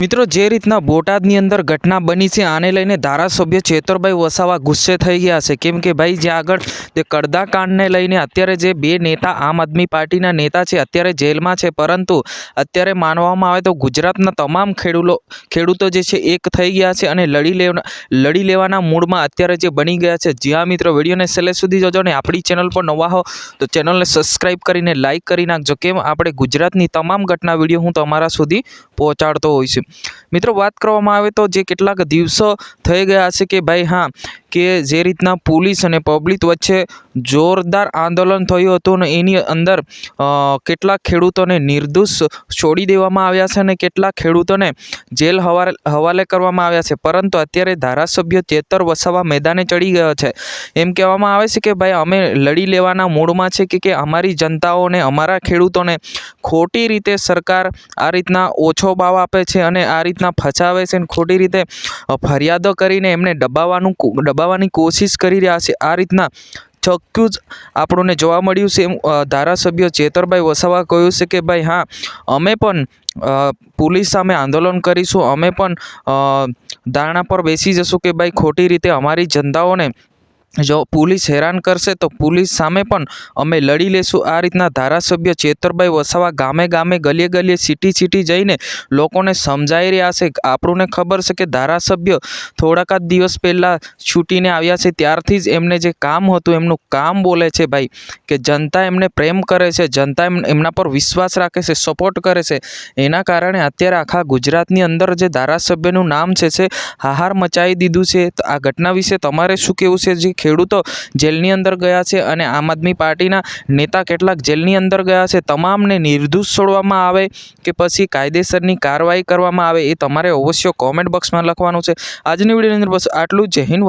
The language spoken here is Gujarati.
મિત્રો, જે રીતના બોટાદની અંદર ઘટના બની છે, આને લઈને ધારાસભ્ય ચેતરભાઈ વસાવા ગુસ્સે થઈ ગયા છે. કેમ કે ભાઈ, જે આગળ તે કડદા કાંડને લઈને અત્યારે જે બે નેતા આમ આદમી પાર્ટીના નેતા છે, અત્યારે જેલમાં છે. પરંતુ અત્યારે માનવામાં આવે તો ગુજરાતના તમામ ખેડૂતો ખેડૂતો જે છે, એક થઈ ગયા છે અને લડી લેવા, લડી લેવાના મૂડમાં અત્યારે જે બની ગયા છે. જ્યાં મિત્રો, વિડીયોને છેલ્લે સુધી જોજો ને આપણી ચેનલ પર નવા હો તો ચેનલને સબસ્ક્રાઈબ કરીને લાઇક કરી નાખજો. કેમ? આપણે ગુજરાતની તમામ ઘટના વીડિયો હું તમારા સુધી પહોંચાડતો છે મિત્રો વાત કરવામાં આવે તો જે કેટલાક દિવસો થઈ ગયા છે કે ભાઈ હા કે જે રીતના પોલીસ અને પબ્લિક વચ્ચે જોરદાર આંદોલન થયું હતું ને એની અંદર કેટલાક ખેડૂતોને નિર્દોષ છોડી દેવામાં આવ્યા છે અને કેટલાક ખેડૂતોને જેલ હવાલે કરવામાં આવ્યા છે. પરંતુ અત્યારે ધારાસભ્ય ચેતર વસાવા મેદાને ચડી ગયો છે. એમ કહેવામાં આવે છે કે, ભાઈ, અમે લડી લેવાના મૂડમાં છે કે કે અમારી જનતાઓને, અમારા ખેડૂતોને ખોટી રીતે સરકાર આ રીતના ઓછો ભાવ આપે છે અને આ રીતના ફસાવે છે અને ખોટી રીતે ફરિયાદો કરીને એમને દબાવવાનું દબાવવાની કોશિશ કરી રહ્યા છે. આ રીતના ચોખ્ખું જ આપણને જોવા મળ્યું છે એમ ધારાસભ્ય ચેતરભાઈ વસાવા કહ્યું છે કે, ભાઈ, હા, અમે પણ પોલીસ સામે આંદોલન કરીશું. અમે પણ ધારણા પર બેસી જશું કે, ભાઈ, ખોટી રીતે અમારી જનતાઓને જો પોલીસ હેરાન કરશે તો પોલીસ સામે પણ અમે લડી લેશું. આ રીતના ધારાસભ્ય ચેતરભાઈ વસાવા ગામે ગામે ગલીએ ગલીએ સિટી સિટી જઈને લોકોને સમજાઈ રહ્યા છે. આપણને ખબર છે કે ધારાસભ્ય થોડાક જ દિવસ પહેલાં છૂટીને આવ્યા છે. ત્યારથી જ એમને જે કામ હતું, એમનું કામ બોલે છે ભાઈ કે જનતા એમને પ્રેમ કરે છે, જનતા એમના પર વિશ્વાસ રાખે છે સપોર્ટ કરે છે. એના કારણે અત્યારે આખા ગુજરાતની અંદર જે ધારાસભ્યનું નામ છે છે, હાહાર મચાવી દીધું છે. આ ઘટના વિશે તમારે શું કહેવું છે? જે ખેડૂતો જેલની અંદર ગયા છે અને આમ આદમી પાર્ટીના નેતા કેટલાક જેલની અંદર ગયા છે. તમામને નિર્દોષ છોડવામાં આવે કે પછી કાયદેસરની કાર્યવાહી કરવામાં આવે એ તમારે અવશ્ય કોમેન્ટ બોક્સમાં લખવાનું છે. આજની વિડીયોની અંદર બસ આટલું જ. જય હિન્દ.